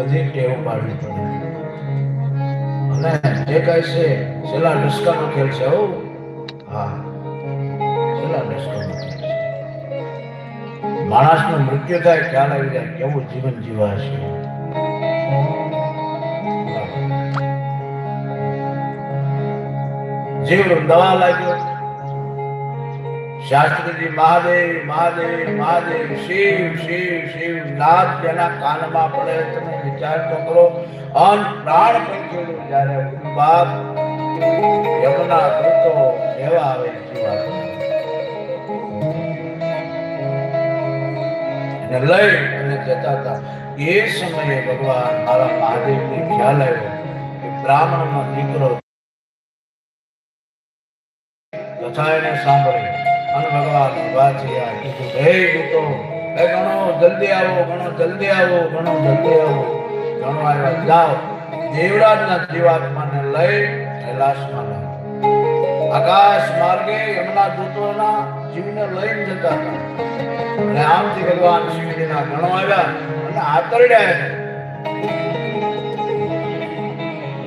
બધી ટેવ પાડવી પડે અને જે કઈ છે, છેલ્લા ડસ્કાનો ખેલ છે હો. હા, છેલ્લા ડસ્કાનો ખેલ છે. માણસનું મૃત્યુ થાય ખ્યાલ આવી જાય કેવું જીવન જીવાશે જીવ દવા લાગ્યો. શાસ્ત્રીજી મહાદેવ મહાદેવ મહાદેવ, શિવ શિવ શિવ નાદ તેના કાનમાં પડે, તમે વિચાર તો કરો. અન પ્રાણ પંખીનું જ્યારે બાપ યમુના દૂતો એવા આવે જીવાત્મા લઈ અને જતા હતા. એ સમયે ભગવાન મારા મહાદેવને ખ્યાલ આવ્યો કે બ્રાહ્મણનો દીકરો કથા એને સાંભળી અને ભગવાન વાંચ્યા કીધું, હે દૂતો હે ઘણો જલ્દી આવો, ઘણો જલ્દી આવો, ઘણો જલ્દી આવો. ઘણો આવ્યા જાઓ. દેવરાજના જીવાત્માને લઈ કૈલાસમાં લાવો આકાશ માર્ગે એમના દૂતોના જીવને લઈને જતા અને આમથી ભગવાન શિવજીના ઘણો આવ્યા અને આતરડ્યા.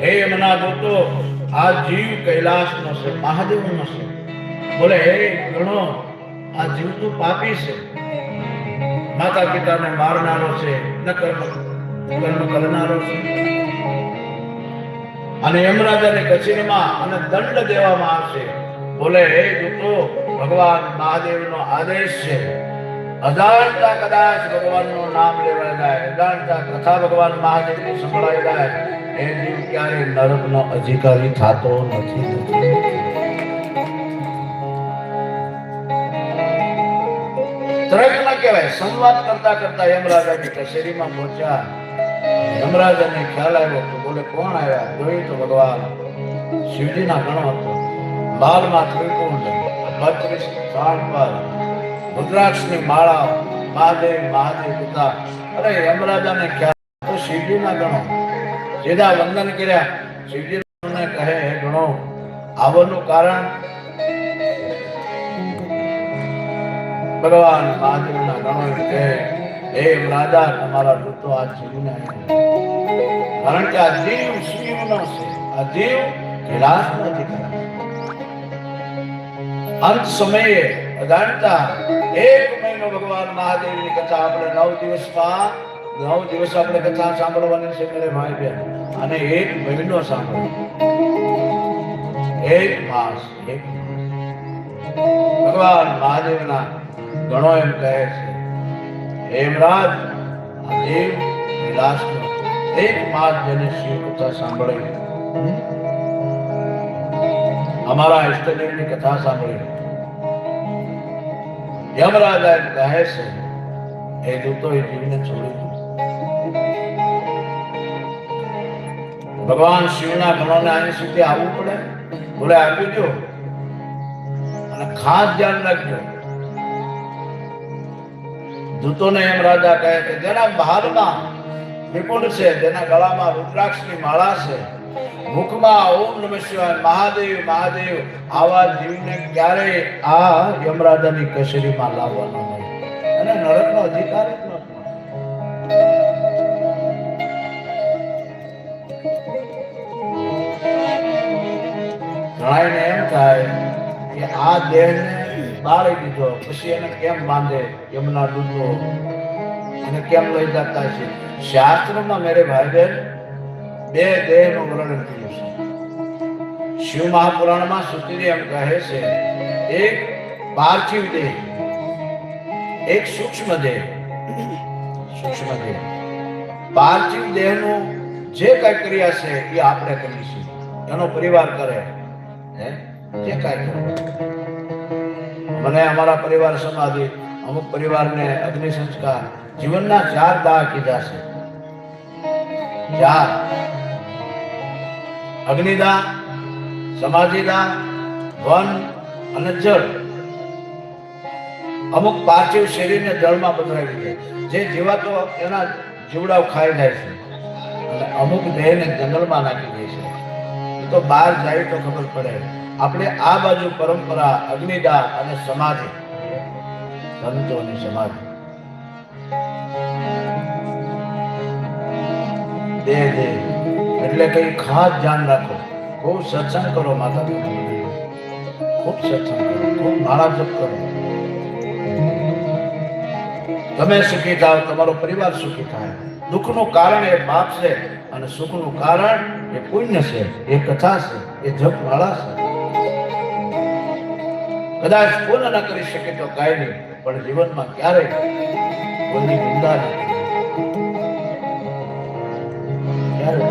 હે એમના દૂતો આ જીવ કૈલાસનો છે, મહાદેવનો છે. બોલે, હે ગણો આ જીવ તો પાપી છે. માતા પિતાને મારનારો છે, ન કર્મ કરનારો છે. અને યમરાજાને કચેરીમાં અને દંડ દેવામાં આવશે. બોલે, હે દૂતો, ભગવાન મહાદેવનો આદેશ છે. અજાણતા કદાચ ભગવાનનું નામ લેવાય જાય, અજાણતા કથા ભગવાન મહાદેવની સંભળાઈ જાય. એ જીવ ક્યારે નરકનો અધિકારી થતો નથી. સંવાદ કરતા કરતા યમરાજાની કચેરીમાં પહોંચ્યા. યમરાજાને ખ્યાલ આવ્યો કે બોલે, કોણ આવ્યા? જોયું તો ભગવાન. શિવજીના ગણો હતો. લાલમાં ત્રિકુંડ બત્રીસ સ્થાન પર રુદ્રાક્ષની માળા મહાદેવ મહાદેવ પિતા. અરે યમરાજાને ખ્યાલ તો શિવજીના ગણો. સીધા વંદન કર્યા, શિવજીને કહે, હે ગણો, આવવાનું કારણ ભગવાન મહાદેવના એમ કહે હે રાજા, તમારા ઋતુ આ જીવને. કારણ કે આ જીવ શિવનો છે. આ જીવ વિલાસ નથી કરતો. અંત સમયે અજાણતા એક મહિનો ભગવાન મહાદેવની કથા આપણે નવ દિવસમાં, નવ દિવસ આપણે કથા સાંભળવાની છે મેરે ભાઈ બેન અને એક મહિનો સાંભળો એક માસ, એક ભગવાન મહાદેવના ગણો એમ કહે છે હેમરાજ દેવ વિલાસનો એક માસ જેને શિવ સાંભળે અમારા ઇષ્ટદેવની કથા સાંભળી યમરાજા એમ કહે છે, એ દૂતો એ જીવને છોડી દીધો ભગવાન શિવના ગણોને અહીં સુધી આવવું પડે? બોલે, આપી દો અને ખાસ ધ્યાન રાખજો. દૂતોને એમ રાજા કહે કે જેના બહારમાં નિપુણ છે, જેના ગળામાં રુદ્રાક્ષની માળા છે, મુખમાં ઓમ નમઃ શિવાય મહાદેવ મહાદેવ, આવા જીવને ક્યારેય આ યમરાજાની કચેરીમાં લાવવાનો નહીં. અને નરકનો અધિકાર જ ઘણાયને એમ થાય કે આ દેહને બાળી દીધો, પછી એને કેમ બાંધે એમના દૂધો? એને કેમ લઈ જતા છે? શાસ્ત્રમાં મેરે ભાઈ બહેન બે દેહનું વર્ણન કર્યું છે. શિવ મહાપુરાણમાં સુતરી એમ કહે છે, એક પાર્થિવ દેહ, એક સૂક્ષ્મ દેહ. સૂક્ષ્મ દેહ. પાર્થિવ દેહનું જે કઈ ક્રિયા છે, એ આપણે કરીશું. એનો પરિવાર કરે. હે? જે કાંઈ કરે. મને અમારા પરિવાર સમાધિ, અમુક પરિવારને અગ્નિ સંસ્કાર, જીવનના ચાર દાહ કીધા છે. ચાર. અગ્નિદા સમાધિદા વન અને જળ. અમુક પાર્થિવ શરીરને જળમાં પધરાવી દે જે જીવાતો એના જીવડાઓ ખાઈ જાય છે. અને અમુક દેહને જંગલમાં નાખી દે છે. તો બહાર જાય તો ખબર પડે. આપણે આ બાજુ પરંપરા, અગ્નિદાહ અને સમાધિ. સંતોની સમાધિ. દે દે. એટલે કઈ ખાસ ધ્યાન રાખો. ખૂબ સત્સંગ કરો, માતા ખૂબ સત્સંગ કરો, ખૂબ માળા જપ કરો. તમે સુખી થાવ, તમારો પરિવાર સુખી થાય. દુઃખનું કારણ એ પાપ છે અને સુખનું કારણ એ પુણ્ય છે. એ કથા છે, એ જપ માળા છે. કદાચ પૂર્ણ ના કરી શકે તો કાંઈ નહીં, પણ જીવનમાં ક્યારેય કોઈની નિંદા નહીં ક્યારેય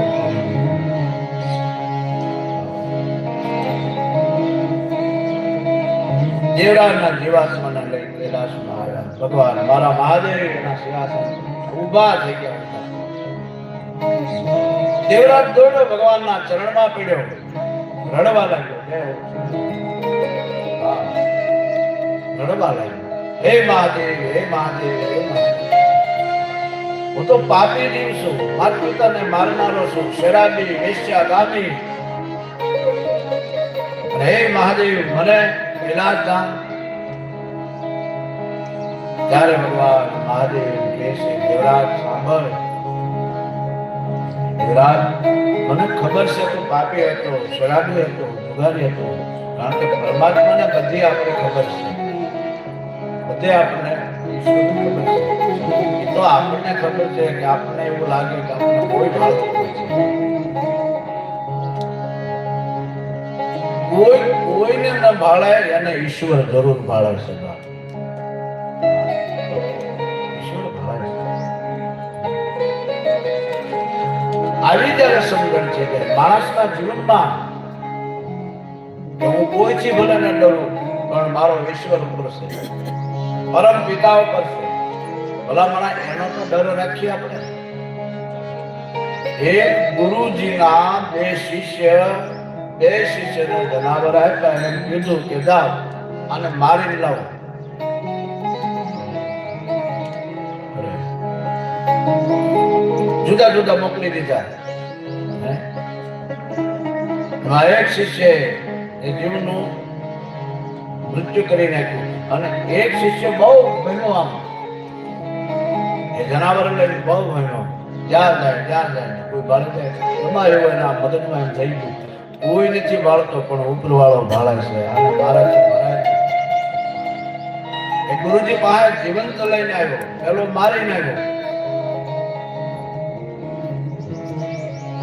દેવરાજના જીવાત્માને લઈ કૈલાસ આવ્યા ભગવાન મારા મહાદેવ એના સિંહાસન ઊભા થઈ ગયા દેવરાજ દોડ્યો, ભગવાનના ચરણમાં પીડ્યો રડવા લાગ્યો. રડવા લાગ્યો હે મહાદેવ હે મહાદેવ હે મહાદેવ. હું તો પાપી જીવ છું માતા પિતાને મારનારો છું, શરાબી વેશ્યાગામી હે મહાદેવ, મને કૈલાસ દાન. ત્યારે ભગવાન મહાદેવ કહે છે દેવરાજ સાંભળ. દેવરાજ મને ખબર છે તું પાપી હતો, શરાબી હતો, જુગારી હતો, કારણ કે પરમાત્માને બધી આપણે ખબર છે. છે એ તો આપણને ખબર છે કે આપણને એવું લાગે કે આપણને કોઈ ભાળતું કોઈ, કોઈને ન ભાળે, એને ઈશ્વર જરૂર ભાળે છે. આવી જ્યારે સમજણ છે કે માણસના જીવનમાં હું કોઈથી ભલે ન ડરું, પણ મારો ઈશ્વર ઉપર છે. પરમ પિતાઓ કરશે ભલામણા એનો તો ડર રાખીએ આપણે. એક ગુરુજીના બે શિષ્ય, બે શિષ્યને જનાવર આપ્યા એમ કીધું કે જાઓ અને મારી લાવો. જુદા જુદા મોકલી દીધા? એક શિષ્ય એ જીવનું મૃત્યુ કરી નાખ્યું. અને એક શિષ્ય બહુ ભણ્યો આમ. એ જનાવર લઈને બહુ ભણ્યો. જ્યાં જાય જ્યાં જાય. કોઈ બાળ જાય એમાં એવું એના મગજમાં એમ થઈ ગયું. કોઈ નથી બાળતો પણ ઉપરવાળો ભાળે છે. અને મારા. એ ગુરુજી પાસે જીવંત લઈને આવ્યો. પેલો મારીને આવ્યો.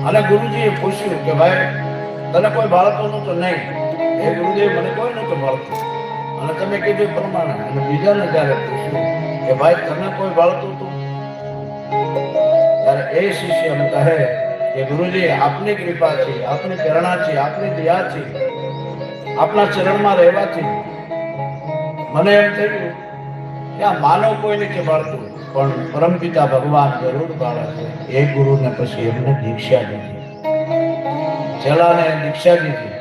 અને ગુરુજીએ પૂછ્યું કે ભાઈ, તને કોઈ બાળકો નું તો નહીં. એ ગુરુદેવ મને કોઈ નતું બાળતું અને તમે કીધું પ્રમાણે. અને બીજાને જ્યારે પૂછ્યું કે ભાઈ તમે કોઈ બાળતું હતું ત્યારે એ શિષ્ય એમ કહે કે, ગુરુજી, આપની કૃપા છે, આપની પ્રેરણા છે, આપની દયા છે. આપના ચરણમાં રહેવાથી. મને એમ થયું કે આ માનવ કોઈ કે બાળતું પણ પરમપિતા ભગવાન જરૂર બાળે છે. એ ગુરુને પછી એમને દીક્ષા દીધી. છેલ્લાને દીક્ષા દીધી.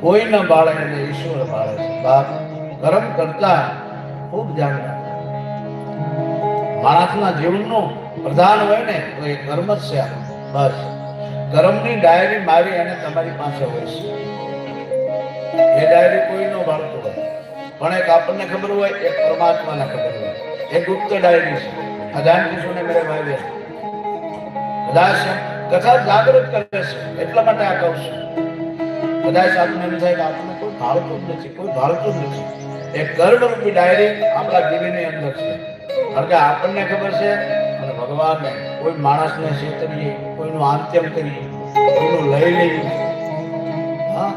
કોઈ ન બાળે એટલે ઈશ્વર બાળે છે. બાપ કર્મ કરતા ખૂબ ધ્યાન રાખે માણસના જીવનનું પ્રધાન હોય ને, તો એ કર્મ જ છે બસ. કર્મની ડાયરી મારી અને તમારી પાસે હોય છે. એ ડાયરી કોઈ નો બાળતો હોય. પણ એક આપણને ખબર હોય, એક પરમાત્માને ખબર હોય. એ ગુપ્ત ડાયરી છે. અજાન કિશોરને મેરે ભાઈ કદાચ કથા જાગૃત કરે છે. એટલા માટે આ કહું છું. કદાચ આપણને એમ થાય કે આપણને કોઈ ભાળતું જ નથી, કોઈ ભાળતું જ નથી. એ કર્મરૂપી ડાયરેક્ટ આપણા દિલની અંદર છે. કારણ કે આપણને ખબર છે અને ભગવાનને કોઈ માણસને છેતરીએ કોઈનું આંત્યમ કરીએ કોઈનું લઈ લઈએ હા?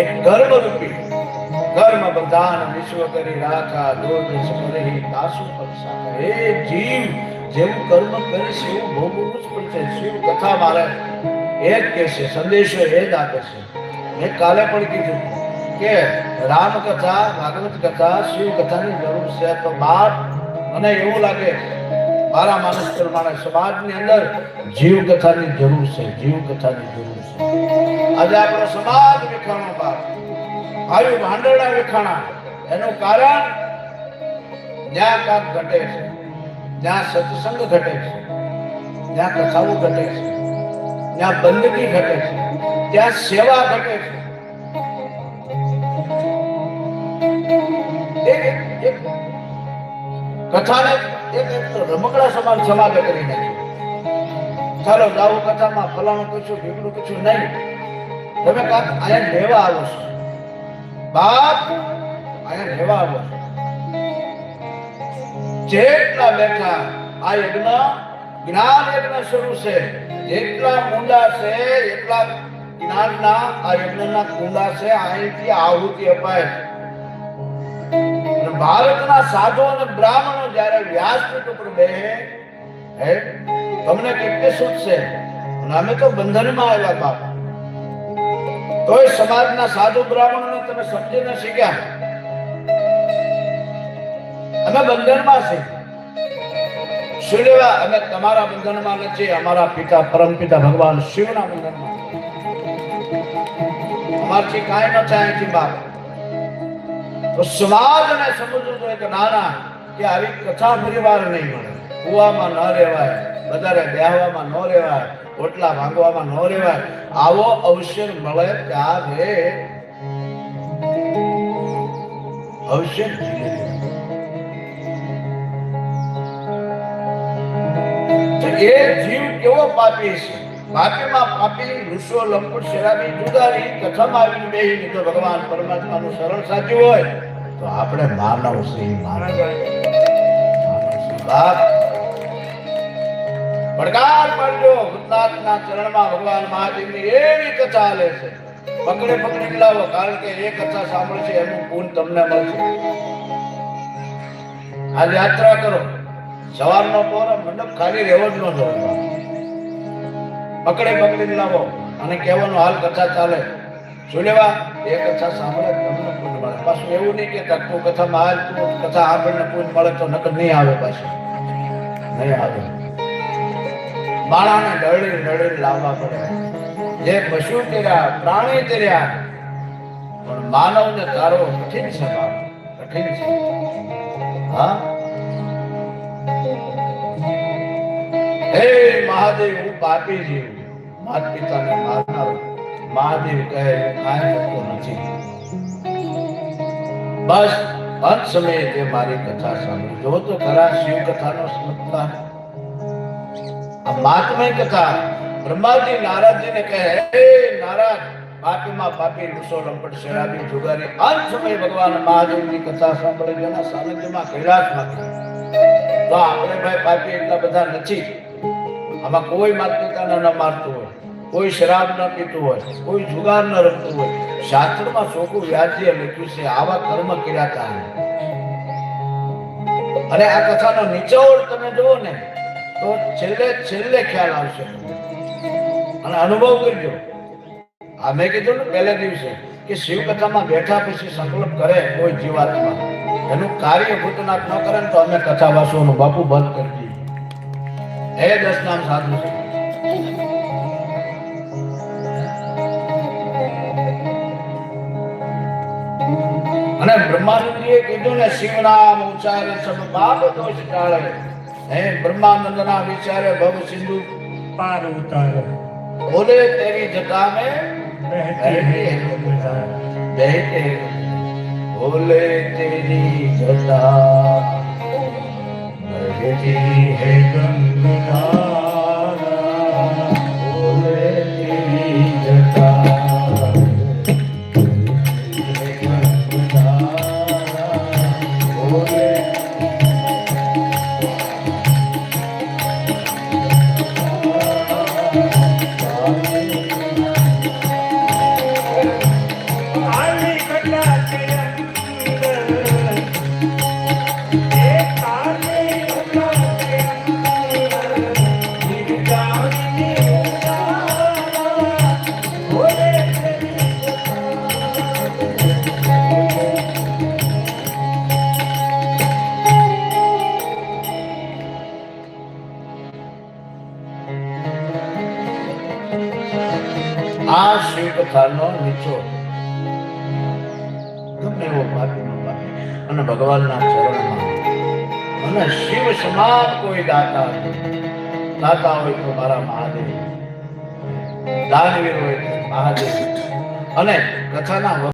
એક કર્મ રૂપી કર્મ બધાન વિશ્વ કરી રાખા દોધ સ્મરહી તાસુ પરસા કરે. જીવ જેવું કર્મ કરીશ એવું ભોગવવું જ પડશે. શિવ કથા મારે એ જ કહેશે સંદેશો એ જ આપે છે. મેં કાલે પણ કીધું કે રામ કથા ભાગવત કથા, શિવ કથાની જરૂર છે તો બાપ મને એવું લાગે મારા માનસ પ્રમાણે સમાજની અંદર જીવ કથાની જરૂર છે, જીવ કથાની જરૂર છે. આજે આપણો સમાજ વિખાણો બાપ આયુ ભાંડરડા વિખાણા. એનું કારણ જ્યાં કામ ઘટે છે. જ્યાં સત્સંગ ઘટે છે, જ્યાં કથાઓ ઘટે છે, જ્યાં બંદગી ઘટે છે, ત્યાં સેવા ઘટે છે. એક કથાને એક એક રમકડા સમાન સમાગે કરી નાખ્યો ચાલો જાઓ કથામાં, ફલાણું કશું ઢીકડું કશું નહીં. તમે કાંક અહીંયા લેવા આવો છો. બાપ અહીંયા લેવા આવો છો. જેટલા બેઠા આ યજ્ઞ, જ્ઞાન યજ્ઞ શરૂ છે. જેટલા મુંડા છે, એટલા જ્ઞાનના આ યજ્ઞના કુંડા છે, અહીંથી આહુતિ અપાય. ભારતના સાધુ અને બ્રાહ્મણો જ્યારે વ્યાસપીઠ ઉપર બે, હે, તમને કેટલી સુખ છે? અમે તો બંધનમાં આવ્યા બાપ. તોય સમાજના સાધુ બ્રાહ્મણોને તમે સમજી ન શીખ્યા અમે બંધનમાં છીએ શું અમે તમારા બંધનમાં નથી અમારા પિતા પરમ પિતા ભગવાન શિવના બંધનમાં. અમારથી કાંઈ ન થાય છે બાપ. તો સમાજને સમજવું જોઈએ કે ના ના કે આવી કથા પરિવાર નહીં મળે. કુવામાં ન રહેવાય, વધારે બેહવામાં ન રહેવાય, ઓટલા માંગવામાં ન રહેવાય. આવો અવસર મળે ત્યારે. અવસર એ જીવ કેવો પાપી છે? પાપીમાં પાપી ઋષો લંપટ શરાબી જુદારી કથામાં આવીને બેહીને તો ભગવાન પરમાત્માનું શરણ સાચ્યું હોય, તો આપણે માનવ છીએ માનવ. બાપ. પડકાર પડજો, ભૂતનાથના ચરણમાં ભગવાન મહાદેવની એવી કથા આલે છે. પકડે પકડી લાવો, કારણ કે એ કથા સાંભળશે એનું પૂન તમને મળશે. આ યાત્રા કરો. સવારનો પોરો મંડપ ખાલી રહેવો જ નહોતો પકડે પકડી લાવો. અને કહેવાનો હાલ કથા ચાલે. શું લેવા? એ કથા સાંભળે તમને પુણ્ય મળે. પાછું એવું નહીં કે તું કથામાં હાલ કથા આપણને પુણ્ય મળે તો નકર નહીં આવે પાછું. નહીં આવે. માણાને ડળી ડળી લાવવા પડે. જે પશુ તેર્યા પ્રાણી તેર્યા પણ માનવને તારો કઠિન બાપ કઠિન છે. હા? હે મહાદેવ, હું પાપી જીવ. માત પિતાને મારનારો મહાદેવ કહે, કાંઈ કરતો નથી. બસ, અંત સમયે તે મારી કથા સાંભળી. જો તો ખરા શિવ કથાનો સમજતા આ માતમય કથા બ્રહ્માજી નારદજીને કહે, હે નારાજ, પાપીમાં પાપી રૂસો રમપટ શરાબી જુગારી. અંત સમયે ભગવાન મહાદેવની કથા સાંભળે, જેના સાનિધ્યમાં કૈલાસમાં. તો આપણે ભાઈ પાપી એટલા બધા નથી. આમાં કોઈ માતા પિતાને ન મારતું હોય, કોઈ શરાબ ન પીતું હોય, કોઈ જુગાર ન રમતું હોય. શાસ્ત્રમાં ચોખ્ખું વ્યાજ્ય લખ્યું છે, આવા કર્મ કર્યા હતા અને આ કથાનો નિચોડ તમે જુઓ ને, તો છેલ્લે છેલ્લે ખ્યાલ આવશે. અને અનુભવ કરજો. આ મેં કીધું ને પહેલે દિવસે, કે શિવ કથામાં બેઠા પછી સંકલ્પ કરે કોઈ જીવાત્મા. એનું કાર્ય ભૂતનાથ ન કરે તો અમે કથા વાસોનું બાપુ બંધ કરી હે દસ નામ સાધુ અને બ્રહ્માનંદજીએ કીધું ને શિવરામ ઉચ્ચારે સબ પાપ દોષ ટાળે. હે બ્રહ્માનંદના વિચારે ભવ સિંધુ. પાર ઉતારે. બોલે તેરી જટા મે બહેતે બોલે તેરી જટા હે ગંગા શિવ નીચો. ગમે એવો પાપી અને ભગવાનના ચરણમાં. અને શિવ સમાન કોઈ દાતા દાતા હોય તો મારા મહાદેવ. દાનવીર હોય તો મહાદેવ. અને કથાના